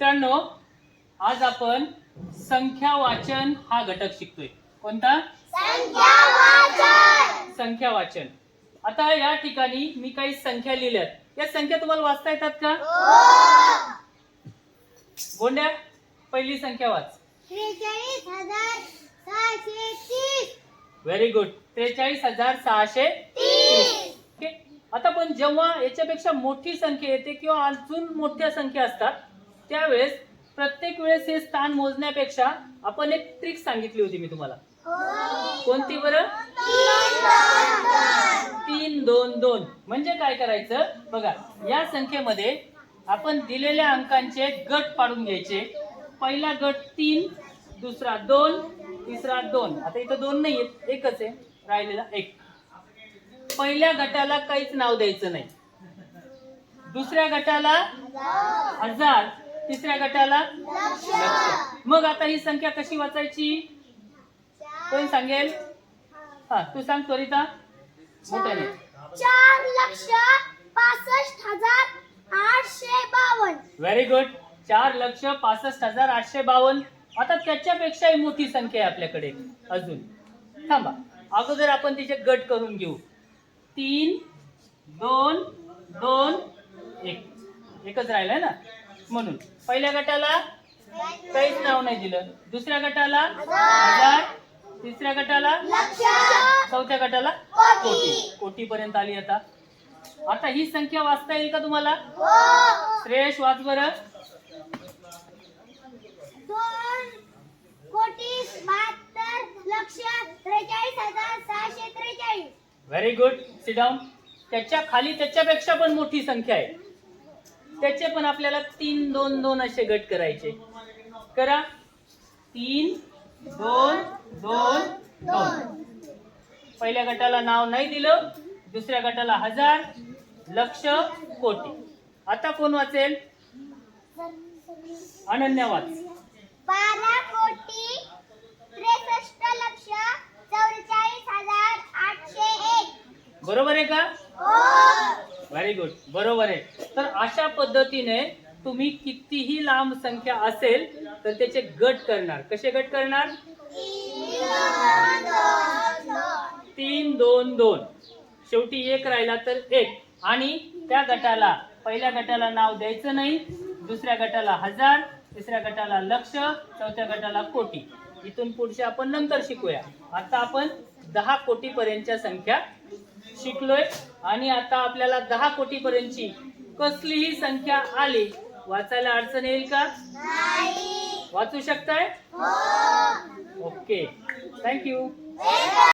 मित्रांनो आज आपण संख्या वाचन हा घटक शिकतोय. कोणता? संख्या वाचन. आता या ठिकाणी मी काही संख्या लिहिल्यात. या संख्या तुम्हाला वाचता येतात का? गोंड्या पहिली संख्या वाच. त्रेचाळीस हजार सहाशे तीस. व्हेरी गुड त्रेचाळीस हजार सहाशे तीस. आता पण जेव्हा याच्यापेक्षा मोठी संख्या येते किंवा अजून मोठ्या संख्या असतात त्यावेळेस प्रत्येक वेळेस हे स्थान मोजण्यापेक्षा आपण एक ट्रिक सांगितली होती मी तुम्हाला. कोणती बरं? तीन दोन दोन. म्हणजे काय करायचं? बघा या संख्येमध्ये आपण दिलेल्या अंकांचे गट पाडून घ्यायचे. पहिला गट तीन दुसरा दोन तिसरा दोन. आता इथं दोन नाही आहेत एकच आहे राहिलेला एक. पहिल्या गटाला काहीच नाव द्यायचं नाही. दुसऱ्या गटाला हजार. तिसऱ्या गटाला लक्ष. मग आता ही संख्या कशी वाचायची? कोण सांगेल? हा तू सांग त्वरिता. मोठ्याने. चार लक्ष पासष्ट हजार आठशे बावन्न. व्हेरी गुड चार लक्ष पासष्ट हजार आठशे बावन्न. आता त्याच्यापेक्षाही मोठी संख्या आहे आपल्याकडे अजून. थांबा. अगोदर आपण तिचे गट करून घेऊ. तीन दोन दोन एक. एकच राहिलाय ना? म्हणून. पहिल्या गटाला काहीच नाव नाही दिलं. दुसऱ्या गटाला हजार तिसऱ्या गटाला चौथ्या गटाला कोटी. कोटी. पर्यंत आली आता. आता ही संख्या वाचता येईल का तुम्हाला? हो. श्रेयश वाच बरं. व्हेरी गुड सिट डाऊन त्याच्याखाली त्याच्यापेक्षा पण मोठी संख्या आहे. त्याचे पण आपल्याला तीन दोन दोन असे गट करायचे. करा. तीन दोन दोन दोन. पहिल्या गटाला नाव नाही दिलं. दुसऱ्या गटाला हजार लक्ष कोटी. आता कोण वाचेल? अनन्या वाच. बारा कोटी त्रेसष्ट लक्ष चौवेचाळीस हजार आठशे एक. बरोबर आहे का? हो. व्हेरी गुड बरोबर आहे. तर अशा पद्धतीने तुम्ही कितीही लांब संख्या असेल तर त्याचे गट करणार. कसे गट करणार? तीन दोन दोन. शेवटी एक राहिला तर एक. आणि त्या गटाला पहिल्या गटाला नाव द्यायचं नाही दुसऱ्या गटाला हजार तिसऱ्या गटाला लक्ष चौथ्या गटाला कोटी. इथून पुढचे आपण नंतर शिकूया. आता आपण दहा कोटीपर्यंतच्या संख्या शिकलोय आणि आता आपल्याला दहा कोटी पर्यंतची कसलीही संख्या आली वाचायला अडचण येईल का? वाचू शकताय? ओके. थँक्यू